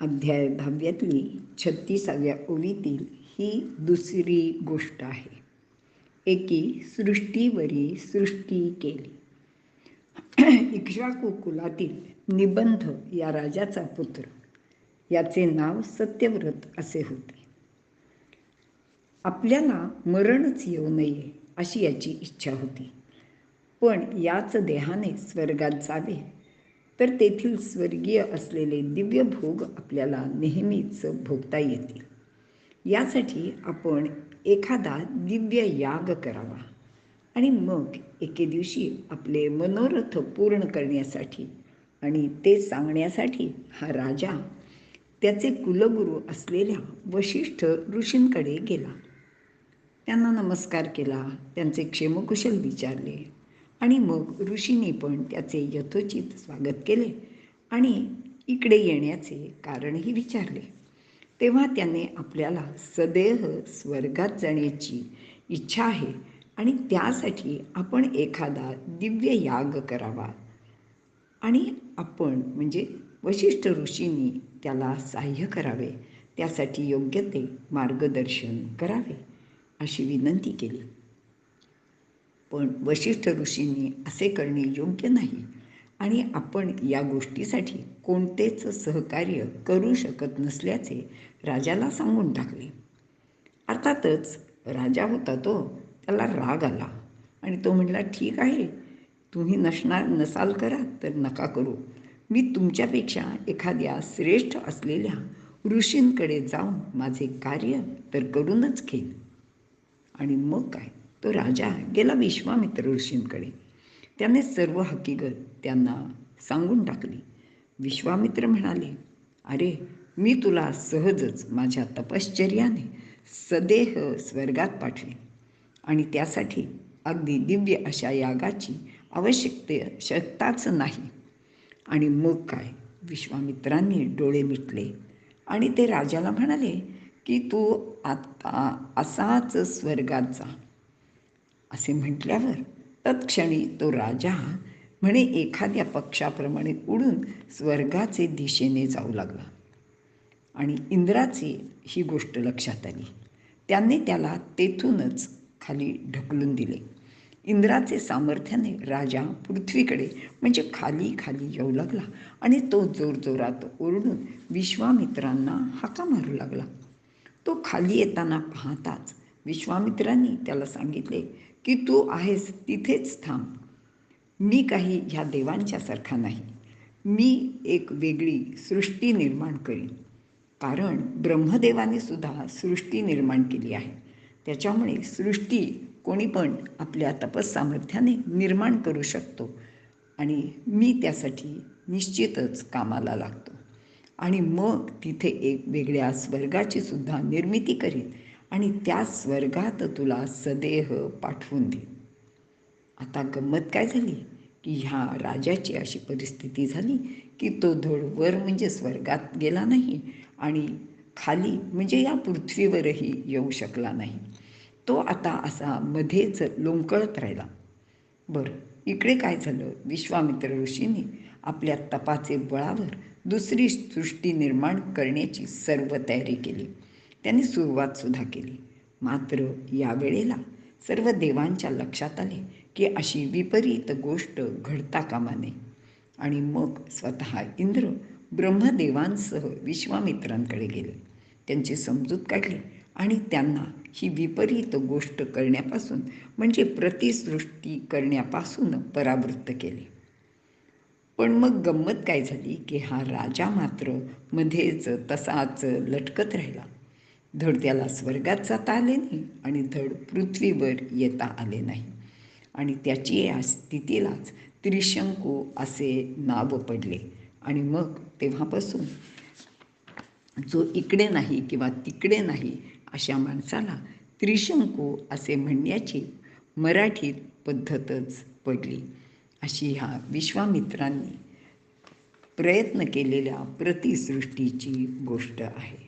अध्याय दहाव्यातली छत्तीसाव्या ओवीतील ही दुसरी गोष्ट आहे. एकी सृष्टीवरी सृष्टी केली. इक्ष्वाकुकुलातील निबंध या राजाचा पुत्र. याचे नाव सत्यव्रत असे होते. आपल्याला मरणच येऊ नये अशी याची इच्छा होती. पण याच देहाने स्वर्गात जावे तर तेथील स्वर्गीय असलेले दिव्य भोग आपल्याला नेहमीच भोगता येतील. यासाठी आपण एखादा दिव्य याग करावा आणि मग एके दिवशी आपले मनोरथ पूर्ण करण्यासाठी आणि ते सांगण्यासाठी हा राजा त्याचे कुलगुरू असलेल्या वशिष्ठ ऋषींकडे गेला. त्यांना नमस्कार केला. त्यांचे क्षेमकुशल विचारले आणि मग ऋषीने पण त्याचे यथोचित स्वागत केले आणि इकडे येण्याचे कारणही विचारले. तेव्हा त्याने आपल्याला सदेह स्वर्गात जाण्याची इच्छा आहे आणि त्यासाठी आपण एखादा दिव्य याग करावा. आणि आपण म्हणजे वशिष्ठ ऋषींनी त्याला सहाय्य करावे. त्यासाठी योग्य ते मार्गदर्शन करावे अशी विनंती केली. पण वशिष्ठ ऋषींनी असे करणे योग्य नाही. आणि आपण या गोष्टीसाठी कोणतेच सहकार्य करू शकत नसल्याचे राजाला सांगून टाकले. अर्थातच राजा होता तो त्याला राग आला. आणि तो म्हटला ठीक आहे तुम्ही नसणार नसाल करा तर नका करू. मी तुमच्यापेक्षा एखाद्या श्रेष्ठ असलेल्या ऋषींकडे जाऊन माझे कार्य तर करूनच घेईन. आणि मग काय? तो राजा गेला विश्वामित्र ऋषींकडे. त्याने सर्व हकीकत त्यांना सांगून टाकली. विश्वामित्र म्हणाले अरे मी तुला सहजच माझ्या तपश्चर्याने सदेह स्वर्गात पाठवे आणि त्यासाठी अगदी दिव्य अशा यागाची आवश्यकताच नाही. आणि मग काय? विश्वामित्रांनी डोळे मिटले आणि ते राजाला म्हणाले की तू आत्ता असाच स्वर्गात जा. असे म्हटल्यावर तत्क्षणी तो राजा म्हणे एखाद्या पक्षाप्रमाणे उडून स्वर्गाचे दिशेने जाऊ लागला. आणि इंद्राची ही गोष्ट लक्षात आली. त्याने त्याला तेथूनच खाली ढकलून दिले. इंद्राचे सामर्थ्याने राजा पृथ्वीकडे म्हणजे खाली खाली येऊ लागला आणि तो जोरजोरात ओरडून विश्वामित्रांना हाका मारू लागला. तो खाली येताना पाहताच विश्वामित्रांनी त्याला सांगितले की तू आहेस तिथेच थांब. मी काही ह्या देवांच्यासारखा नाही. मी एक वेगळी सृष्टी निर्माण करीन. कारण ब्रह्मदेवाने सुद्धा सृष्टी निर्माण केली आहे. त्याच्यामुळे सृष्टी कोणी पण आपल्या तपस्सामर्थ्याने निर्माण करू शकतो आणि मी त्यासाठी निश्चितच कामाला लागतो. आणि मग तिथे एक वेगळ्या स्वर्गाची सुद्धा निर्मिती करीन. आणि त्या स्वर्गात तुला सदेह पाठवून देईन. आता गंमत काय झाली? की ह्या राजाची अशी परिस्थिती झाली की तो धड वर म्हणजे स्वर्गात गेला नाही आणि खाली म्हणजे या पृथ्वीवरही येऊ शकला नाही. तो आता असा मध्येच लोंकळत राहिला. बरं इकडे काय झालं? विश्वामित्र ऋषींनी आपल्या तपाचे बळावर दुसरी सृष्टी निर्माण करण्याची सर्व तयारी केली. त्यांनी सुरुवातसुद्धा केली. मात्र यावेळेला सर्व देवांच्या लक्षात आले की अशी विपरीत गोष्ट घडता कामा नये. आणि मग स्वतः इंद्र ब्रह्मदेवांसह विश्वामित्रांकडे गेले. त्यांची समजूत काढली आणि त्यांना ही विपरीत गोष्ट करण्यापासून म्हणजे प्रतिसृष्टी करण्यापासून परावृत्त केले. पण मग गंमत काय झाली की हा राजा मात्र मध्येच तसाच लटकत राहिला. धड त्याला स्वर्गात जाता आले नाही आणि धड पृथ्वीवर येता आले नाही. आणि त्याची या स्थितीलाच त्रिशंकू असे नाव पडले. आणि मग तेव्हापासून जो इकडे नाही किंवा तिकडे नाही अशा माणसाला त्रिशंकू असे म्हणण्याची मराठीत पद्धतच पडली. अशी ह्या विश्वामित्रांनी प्रयत्न केलेल्या प्रतिसृष्टीची गोष्ट आहे.